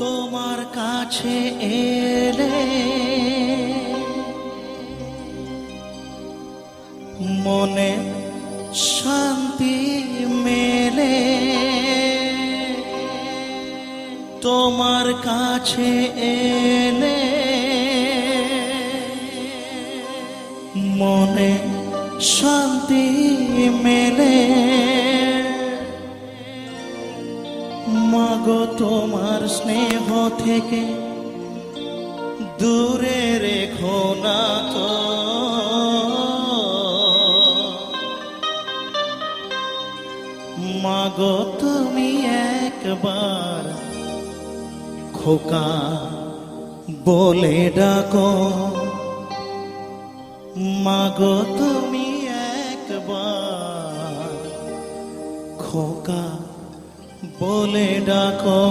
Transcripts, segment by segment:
তোমার কাছে এলে মনে শান্তি মেলে। তোমার কাছে এলে মনে শান্তি মেলে। তোমার স্নেহ থেকে দূরে রেখো না তো। মাগো, তুমি একবার খোকা বলে ডাকো। মাগো, তুমি একবার খোকা বলে ডাকো।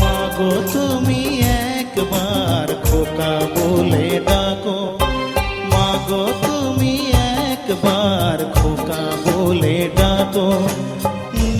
মাগো তুমি একবার খোকা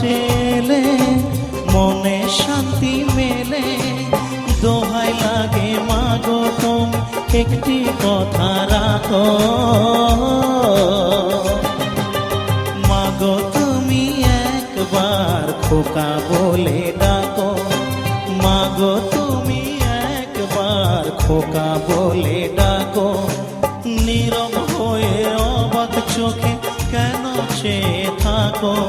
এলে মনে শান্তি মেলে। দোহাই লাগে মাগো তুমি একটি কথা রাখো। মাগো তুমি একবার খোকা বলে ডাকো। মাগো তুমি একবার খোকা বলে ডাকো। নীরব হয়ে অবাক চোখে কেন চেয়ে থাকো?